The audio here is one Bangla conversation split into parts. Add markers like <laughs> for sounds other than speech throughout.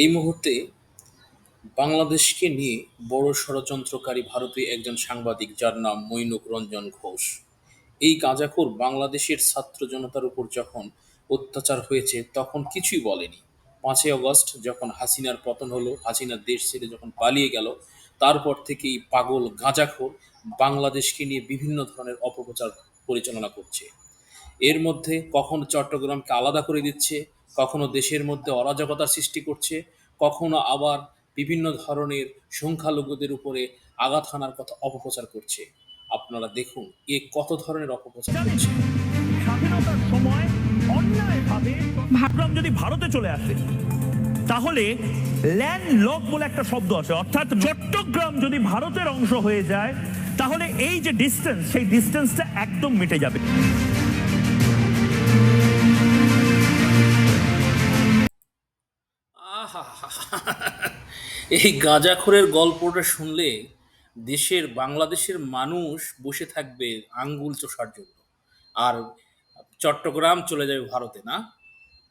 এই মুহূর্তে বাংলাদেশকে নিয়ে বড় ষড়যন্ত্রকারী ভারতীয় একজন সাংবাদিক যার নাম মৈনুক রঞ্জন ঘোষ। এই গাঁজাখোর বাংলাদেশের ছাত্র জনতার উপর যখন অত্যাচার হয়েছে, তখন কিছুই বলেনি। পাঁচই অগস্ট যখন হাসিনার পতন হলো হাসিনার দেশ ছেড়ে যখন পালিয়ে গেল, তারপর থেকেই পাগল গাঁজাখোর বাংলাদেশকে নিয়ে বিভিন্ন ধরনের অপপ্রচার পরিচালনা করছে। এর মধ্যে কখনো চট্টগ্রামকে আলাদা করে দিচ্ছে কখনো দেশের মধ্যে অরাজকতা সৃষ্টি করছে কখনো আবার বিভিন্ন ধরনের সংখ্যালঘুদের উপরে আঘাত হানার কথা অপপ্রচার করছে। আপনারা দেখুন এ কত ধরনের অপপ্রচার করছে। স্বাধীনতার সময় অন্যায়ভাবে চট্টগ্রাম যদি ভারতে চলে আসে তাহলে ল্যান্ড লক বলে একটা শব্দ আছে অর্থাৎ চট্টগ্রাম যদি ভারতের অংশ হয়ে যায় তাহলে এই যে ডিস্টেন্স সেই ডিস্টেন্সটা একদম মিটে যাবে। <laughs> এই গাঁজাখোরের গল্পটা শুনলে দেশের, বাংলাদেশের মানুষ বসে থাকবে আঙ্গুল চষার জন্য। আর চট্টগ্রাম চলে যাবে ভারতে, না?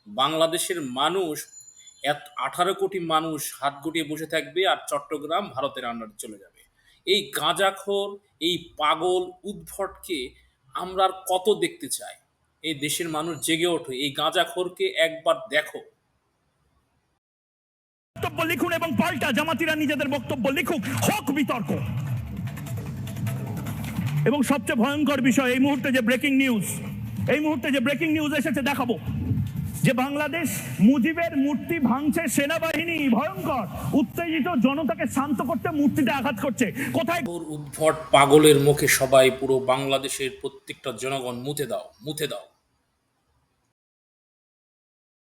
বাংলাদেশের মানুষ এত, আঠারো কোটি মানুষ হাত গুটিয়ে বসে থাকবে আর চট্টগ্রাম ভারতের আন্ডারে চলে যাবে। এই গাঁজাখোর, এই পাগল উদ্ভটকে আমরা আর কত দেখতে চাই? এই দেশের মানুষ জেগে ওঠে, এই গাঁজাখোরকে একবার দেখো। বক্তব্য লিখুন এবং পাল্টা জামাতিরা নিজেদের বক্তব্য লিখুক। হোক বিতর্ক। এবং সবচেয়ে ভয়ঙ্কর বিষয়, এই মুহূর্তে যে ব্রেকিং নিউজ এই মুহূর্তে যে ব্রেকিং নিউজ এসেছে, দেখাবো। যে বাংলাদেশ মুজিবের মূর্তি ভাঙছে সেনাবাহিনী, ভয়ঙ্কর। উত্তেজিত জনতাকে শান্ত করতে মূর্তিতে আঘাত করছে। কোথায় উদ্ভট পাগলের মুখে সবাই পুরো বাংলাদেশের প্রত্যেকটা জনগণ মুতে দাও মুতে দাও।